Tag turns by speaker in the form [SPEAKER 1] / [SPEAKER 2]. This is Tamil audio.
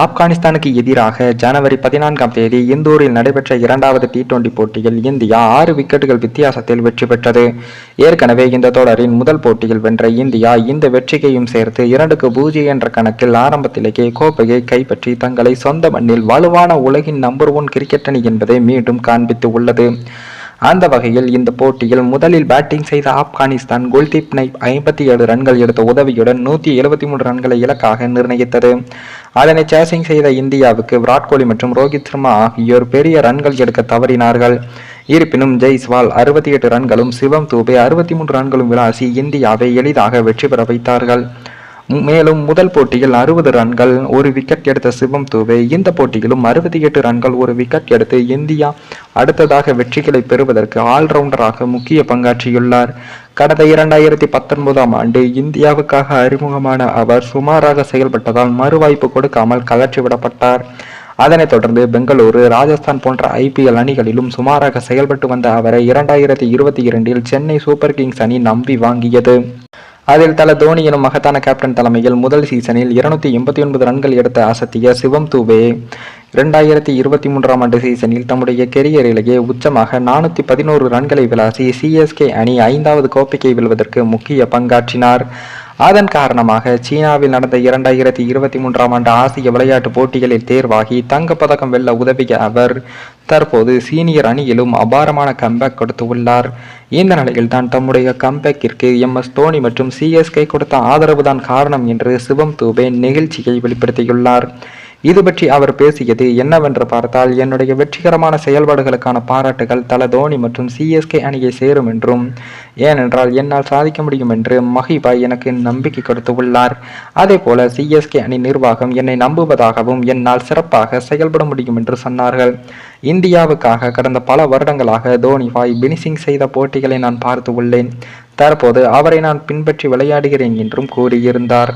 [SPEAKER 1] ஆப்கானிஸ்தானுக்கு எதிராக ஜனவரி பதினான்காம் தேதி இந்தூரில் நடைபெற்ற இரண்டாவது டி டுவெண்டி போட்டியில் இந்தியா ஆறு விக்கெட்டுகள் வித்தியாசத்தில் வெற்றி பெற்றது. ஏற்கனவே இந்த தொடரின் முதல் போட்டியில் வென்ற இந்தியா இந்த வெற்றியையும் சேர்த்து இரண்டுக்கு பூஜ்ஜியம் என்ற கணக்கில் ஆரம்பத்திலேயே கோப்பையை கைப்பற்றி தங்களை சொந்த மண்ணில் வலுவான உலகின் நம்பர் ஒன் கிரிக்கெட் அணி என்பதை மீண்டும் காண்பித்து உள்ளது. அந்த வகையில் இந்த போட்டியில் முதலில் பேட்டிங் செய்த ஆப்கானிஸ்தான் குல்தீப் நைப் ஐம்பத்தி ஏழு ரன்கள் எடுத்த உதவியுடன் நூற்றி எழுபத்தி மூன்று ரன்களை இலக்காக நிர்ணயித்தது. அதனை சேசிங் செய்த இந்தியாவுக்கு விராட் கோலி மற்றும் ரோஹித் சர்மா ஆகியோர் பெரிய ரன்கள் எடுக்க தவறினார்கள். இருப்பினும் ஜெய்ஸ்வால் அறுபத்தி எட்டு ரன்களும் சிவம் தூபே அறுபத்தி மூன்று ரன்களும் விளாசி இந்தியாவை எளிதாக வெற்றி பெற வைத்தார்கள். மேலும் முதல் போட்டியில் அறுபது ரன்கள் ஒரு விக்கெட் எடுத்த சிவம் தூவே. இந்த போட்டியிலும் அறுபத்தி எட்டு ரன்கள் ஒரு விக்கெட் எடுத்து இந்தியா அடுத்ததாக வெற்றிகளை பெறுவதற்கு ஆல்ரவுண்டராக முக்கிய பங்காற்றியுள்ளார். கடந்த இரண்டாயிரத்தி பத்தொன்பதாம் ஆண்டு இந்தியாவுக்காக அறிமுகமான அவர் சுமாராக செயல்பட்டதால் மறுவாய்ப்பு கொடுக்காமல் கலற்றிவிடப்பட்டார் அதனைத் தொடர்ந்து பெங்களூரு ராஜஸ்தான் போன்ற ஐபிஎல் அணிகளிலும் சுமாராக செயல்பட்டு வந்த அவரை இரண்டாயிரத்தி இருபத்தி இரண்டில் சென்னை சூப்பர் கிங்ஸ் அணி நம்பி வாங்கியது. அதில் தல தோனி எனும் மகத்தான கேப்டன் தலைமையில் முதல் சீசனில் இருநூத்தி எண்பத்தி ஒன்பது ரன்கள் எடுத்த அசத்திய சிவம் தூபே. இரண்டாயிரத்தி இருபத்தி மூன்றாம் ஆண்டு சீசனில் தம்முடைய கெரியரிலேயே உச்சமாக நானூற்றி பதினோரு ரன்களை விளாசி சிஎஸ்கே அணி ஐந்தாவது கோப்பைக்கை வெல்வதற்கு முக்கிய பங்காற்றினார். அதன் காரணமாக சீனாவில் நடந்த இரண்டாயிரத்தி இருபத்தி மூன்றாம் ஆண்டு ஆசிய விளையாட்டுப் போட்டிகளில் தேர்வாகி தங்கப்பதக்கம் வெல்ல உதவிய அவர் தற்போது சீனியர் அணியிலும் அபாரமான கம்பேக் கொடுத்து உள்ளார். இந்த நிலையில் தான் தம்முடைய கம்பேக்கிற்கு எம். எஸ். தோனி மற்றும் சிஎஸ்கே கொடுத்த ஆதரவுதான் காரணம் என்று சிவம் தூபே நெகிழ்ச்சியை வெளிப்படுத்தியுள்ளார். இது பற்றி அவர் பேசியது என்னவென்று பார்த்தால் என்னுடைய வெற்றிகரமான செயல்பாடுகளுக்கான பாராட்டுகள் தல தோனி மற்றும் சிஎஸ்கே அணியை சேரும் என்றும் ஏனென்றால் என்னால் சாதிக்க முடியும் என்று மஹிபாய் எனக்கு நம்பிக்கை கொடுத்து உள்ளார். அதே போல சிஎஸ்கே அணி நிர்வாகம் என்னை நம்புவதாகவும் என்னால் சிறப்பாக செயல்பட முடியும் என்று சொன்னார்கள். இந்தியாவுக்காக கடந்த பல வருடங்களாக தோனி பாய் பினிசிங் செய்த போட்டிகளை நான் பார்த்து உள்ளேன். தற்போது அவரை நான் பின்பற்றி விளையாடுகிறேன் என்றும் கூறியிருந்தார்.